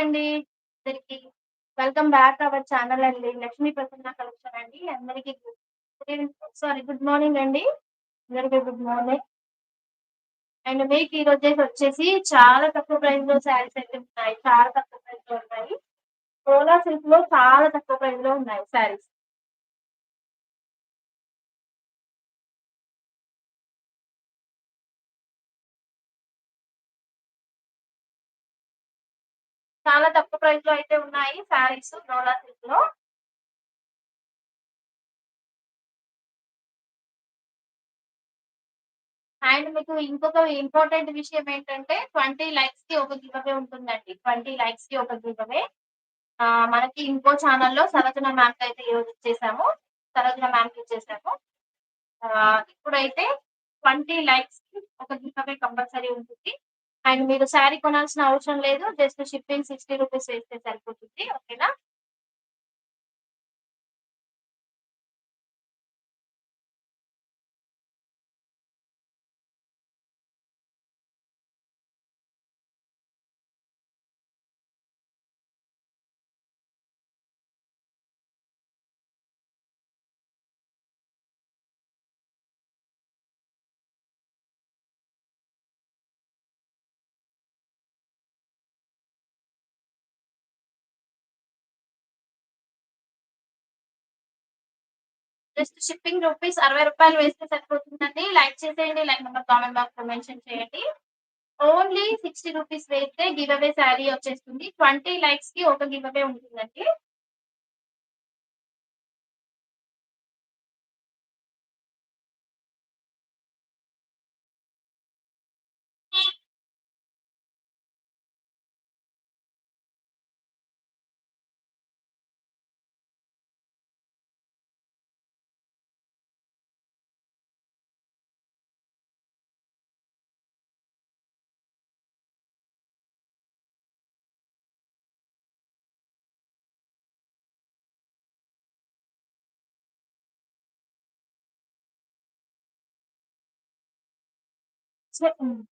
అండి అందరికి. Welcome back our channel అండి. లక్ష్మీ ప్రసన్న కలెక్షన్ అండి. అందరికి సారీ గుడ్ మార్నింగ్ అండి. అందరికి గుడ్ మార్నింగ్. అండ్ మీకు ఈ రోజు వచ్చేసి చాలా తక్కువ ప్రైస్లో శారీస్ అయితే ఉన్నాయి. చాలా తక్కువ ప్రైస్లో ఉన్నాయి. సోలా సిల్క్లో చాలా తక్కువ ప్రైస్లో ఉన్నాయి శారీస్. చాలా తక్కువ ప్రైస్లో అయితే ఉన్నాయి శారీస్ రోలా సిల్క్లో. అండ్ మీకు ఇంకొక ఇంపార్టెంట్ విషయం ఏంటంటే ట్వంటీ లైక్స్కి ఒక గివ్ ఉంటుందండి. ట్వంటీ లైక్స్కి ఒక గివ్ మనకి ఇంకో ఛానల్లో సరోజన మ్యామ్ అయితే ఈరోజు ఇచ్చేసాము సరోజన మ్యామ్కి ఇచ్చేసాము. ఇప్పుడైతే ట్వంటీ లైక్స్కి ఒక గివ్ కంపల్సరీ ఉంటుంది. అండ్ మీరు శారీ కొనాల్సిన అవసరం లేదు. జస్ట్ షిప్పింగ్ సిక్స్టీ రూపీస్ వేస్తే సరిపోతుంది. ఓకేనా? జస్ట్ షిప్పింగ్ రూపీస్ అరవై రూపాయలు వేస్తే సరిపోతుందండి. లైక్ చేసేయండి. లైక్ నెంబర్ కామెంట్ బాక్స్లో మెన్షన్ చేయండి. ఓన్లీ సిక్స్టీ రూపీస్ వేస్తే గివ్ అవే శారీ వచ్చేస్తుంది. ట్వంటీ లైక్స్కి ఒక గివ్ అవే ఉంటుందండి. 说嗯。